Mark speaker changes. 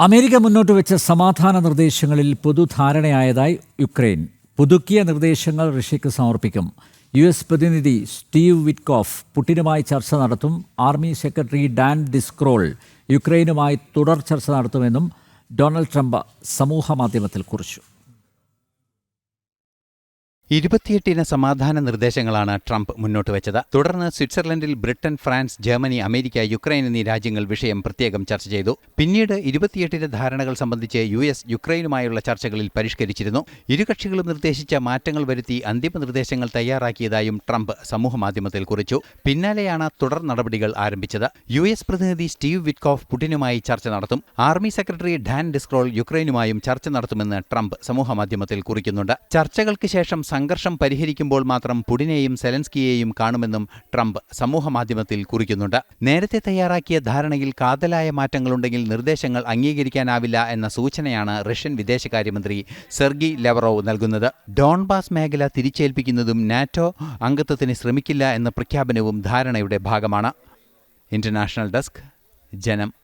Speaker 1: America മുന്നോട്ട് വെച്ച സമാധാന നിർദ്ദേശങ്ങളിൽ പൊതുധാരണയായതായി യുക്രൈൻ. പുതുക്കിയ നിർദ്ദേശങ്ങൾ റഷ്യക്ക് സമർപ്പിക്കും. യു എസ് പ്രതിനിധി സ്റ്റീവ് വിറ്റ്കോഫ് പുടിനുമായി ചർച്ച നടത്തും. ആർമി സെക്രട്ടറി ഡാൻ ഡിസ്ക്രോൾ യുക്രൈനുമായി തുടർ ചർച്ച നടത്തുമെന്നും ഡൊണാൾഡ് ട്രംപ് സമൂഹമാധ്യമത്തിൽ കുറിച്ചു.
Speaker 2: ഇരുപത്തിയെട്ടിന് സമാധാന നിർദ്ദേശങ്ങളാണ് ട്രംപ് മുന്നോട്ട് വെച്ചത്. തുടർന്ന് സ്വിറ്റ്സർലൻഡിൽ Britain France Germany America Ukraine എന്നീ രാജ്യങ്ങൾ വിഷയം പ്രത്യേകം ചർച്ച ചെയ്തു. പിന്നീട് ഇരുപത്തിയെട്ടിന്റെ ധാരണകൾ സംബന്ധിച്ച് യു എസ് യുക്രൈനുമായുള്ള ചർച്ചകളിൽ പരിഷ്കരിച്ചിരുന്നു. ഇരുകക്ഷികളും നിർദ്ദേശിച്ച മാറ്റങ്ങൾ വരുത്തി അന്തിമ നിർദ്ദേശങ്ങൾ തയ്യാറാക്കിയതായും ട്രംപ് സമൂഹമാധ്യമത്തിൽ കുറിച്ചു. പിന്നാലെയാണ് തുടർ നടപടികൾ ആരംഭിച്ചത്. യു എസ് പ്രതിനിധി സ്റ്റീവ് വിറ്റ്കോഫ് പുടിനുമായി ചർച്ച നടത്തും. ആർമി സെക്രട്ടറി ഡാൻ ഡിസ്ക്രോൾ യുക്രൈനുമായും ചർച്ച നടത്തുമെന്ന് ട്രംപ് സമൂഹമാധ്യമത്തിൽ കുറിക്കുന്നുണ്ട്. ചർച്ചകൾക്ക് ശേഷം സംഘർഷം പരിഹരിക്കുമ്പോൾ മാത്രം പുടിനെയും സെലൻസ്കിയെയും കാണുമെന്നും ട്രംപ് സമൂഹമാധ്യമത്തിൽ കുറിക്കുന്നുണ്ട്. നേരത്തെ തയ്യാറാക്കിയ ധാരണയിൽ കാതലായ മാറ്റങ്ങളുണ്ടെങ്കിൽ നിർദ്ദേശങ്ങൾ അംഗീകരിക്കാനാവില്ല എന്ന സൂചനയാണ് റഷ്യൻ വിദേശകാര്യമന്ത്രി സെർഗി ലെവറോവ് നൽകുന്നത്. ഡോൺബാസ് മേഖല തിരിച്ചേൽപ്പിക്കുന്നതും നാറ്റോ അംഗത്വത്തിന് ശ്രമിക്കില്ല എന്ന പ്രഖ്യാപനവും ധാരണയുടെ ഭാഗമാണ്. ഇന്റർനാഷണൽ ഡെസ്ക് ജനം.